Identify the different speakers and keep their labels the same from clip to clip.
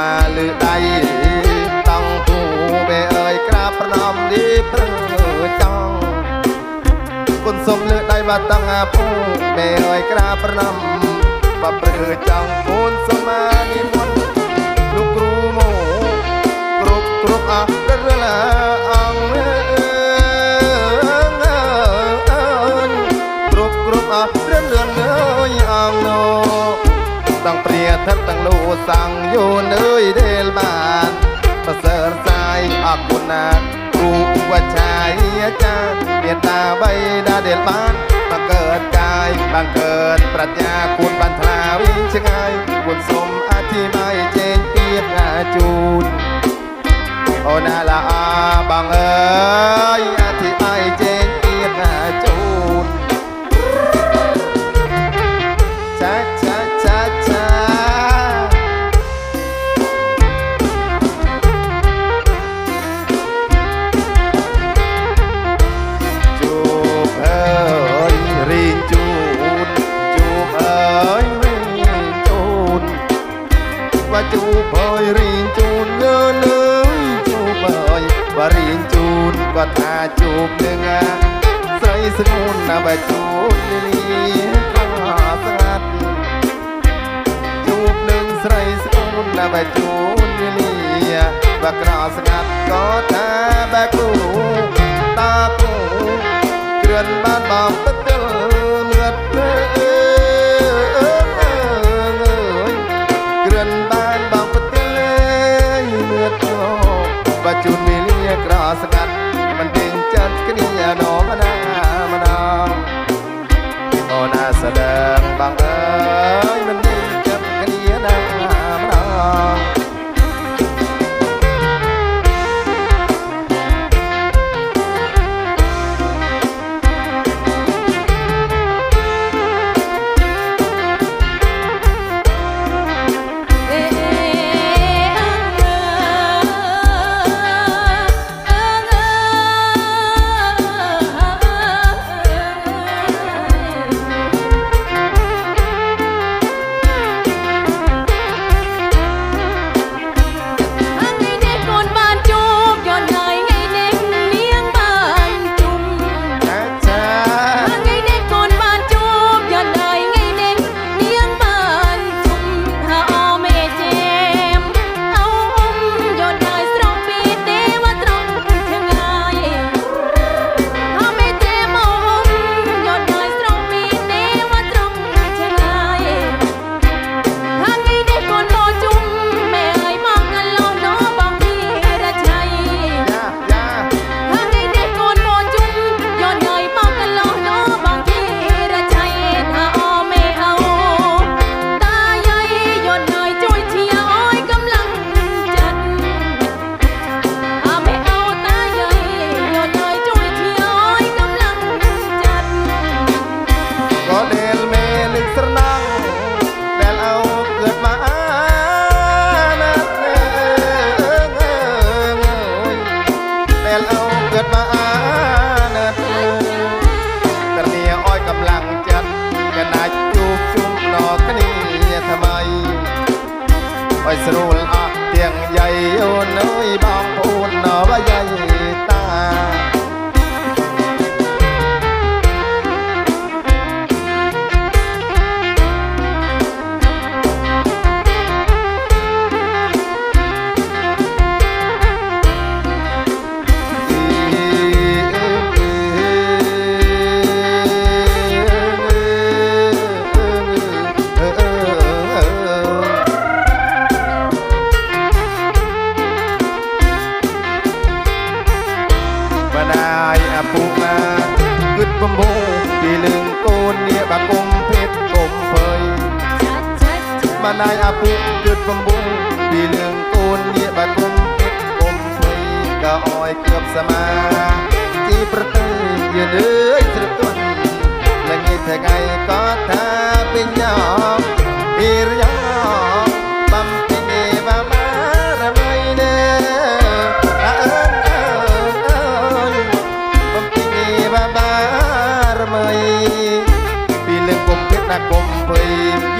Speaker 1: សូមាលឺដៃតង់គូបេអើយក្រាបប្រណំឌីព្រឺចង់គុណសុំលឺដៃបាត់តង់អាពូបេអើយក្រាបប្រណំបាព្រឺចង់គុណសូមានិមន្តលោកគ្រូមកគ្រប់គ្រប់អស់រលាអង្គគ្រប់គ្រប់អស់រលឿនអើយអង្គនោតាំងព្រាថិត តាំងលូសាំងយូនអើយដែលបានប្រសើរសាយអរគុណណាគ្រូវច្ឆាយអាចារ្យមេត្តាបៃតាដែលបានមកកើតកាយបានកើតប្រាជ្ញាគុណបានថ្លាវិញឆ្ងាយគុណសូមអធិប្បាយចេញពីងាជូនអូនឡាអាបង ណាបើជួបលីក៏ស្ងាត់ជួបនឹងស្រីស្អូនណាបើជួនវេលាបើក្រស្ងាត់ក៏ថាបើគូតាគូគ្រឿនបានបងទឹកទិលមឿតលើគ្រឿនបានបងទឹកទិលមឿតបើជួនវេលាក្រស្ងាត់មិនពេញចិត្តគ្នាណោមណាមណា អោយស្រួលអស់ទាំងយាយអូនអើយបងប្អូន ពុណាគិតបំបូពីលឹងកូននេះបាគុំភេទគុំភ័យបណ្ដាយអពុគិតបំបូពីលឹងកូននេះបាគុំភេទគុំភ័យក៏អោយគប់សមាជីប្រទើយឺនអើយស្រទន់ល្ងាចថ្ងៃក៏ថាពេញញោមអ៊ីរយ៉ោ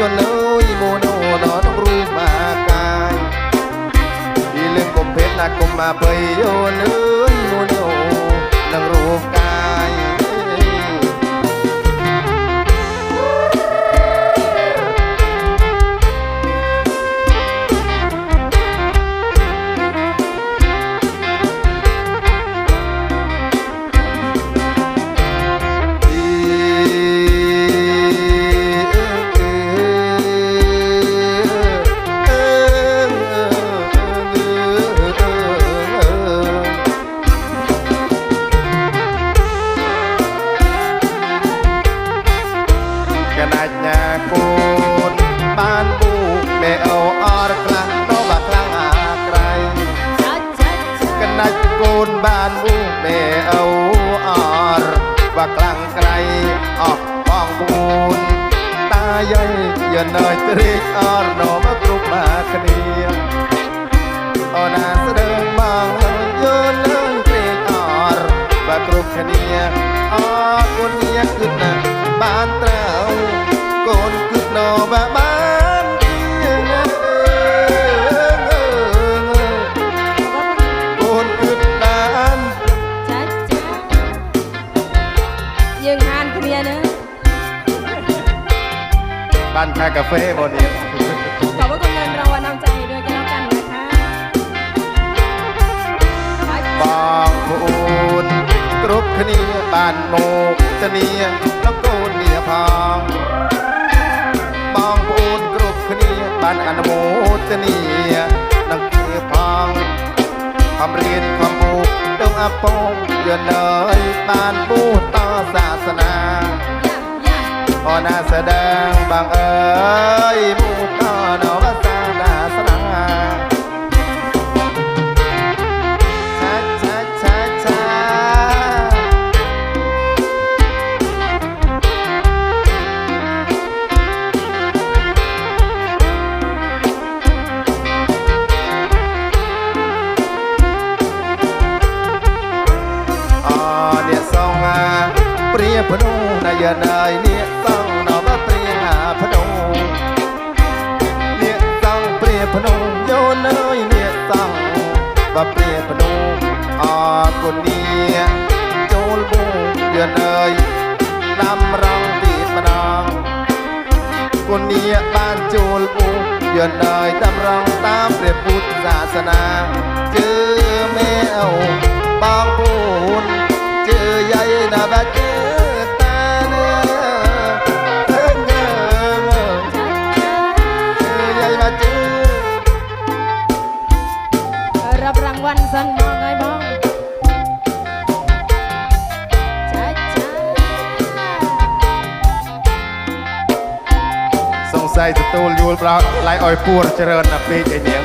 Speaker 1: យល់លើយមុនអូននរូបបាកាយពីលឹងកុំពេលណាកុំមកបីយល់លើយមុនអូនឹងរូបកា បាខ្លាំងក្រៃអស់បងបូនតាយាយយានើយត្រេកអរណមកគ្រប់មកគ្នាអូនណាស្ដើងមកយល់លើត្រេកអរបាគ្រប់គ្នាអរគុណញាគិតណាបានត្រូវកូនគិតណបា
Speaker 2: ห
Speaker 1: น้ากาแฟบอดี
Speaker 2: ขอบระคุณเงินรางวัลนำใจดยกันแล้กันนะคะบา
Speaker 1: งพูดกรุบคเนียบานโมกตะเนียแล้วกูเนียพองบองปูนกรุบคเนียบานอันโมตะเนียนังเกียพองค
Speaker 2: วา
Speaker 1: มเรียนความผูกต้องอภงเยือนเลยบานปูต่อศาสนา អូនណាស្ដាងបងអើយពុះតនវ ភ្នូយោនអើយអ្នកសងបព្រាភ្នូអគុណនេះចូលបូយណៃដាំរងទីម្ដងគុណនេះបានចូលបូយណៃដាំរងតាមព្រះពុទ្ធសាសនាជឿ ទទួលយល់ប្រោតឡៃឲ្យពួរច្រើនណាស់ពេកឯនាង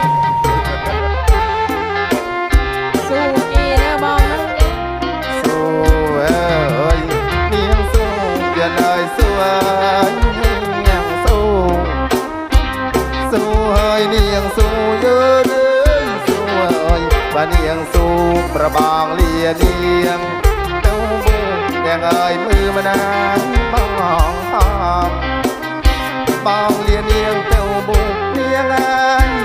Speaker 2: សូគេណាបងណា
Speaker 1: សូអើយនាងសូយ៉ាណយសូអើយនាងសូសូហើយនាងសូយល់សូអើយបានាងសូប្របងលានាងទៅបងនាងអើយមើលមិនណាបងផង bao liền yên tiêu bụng miếng ai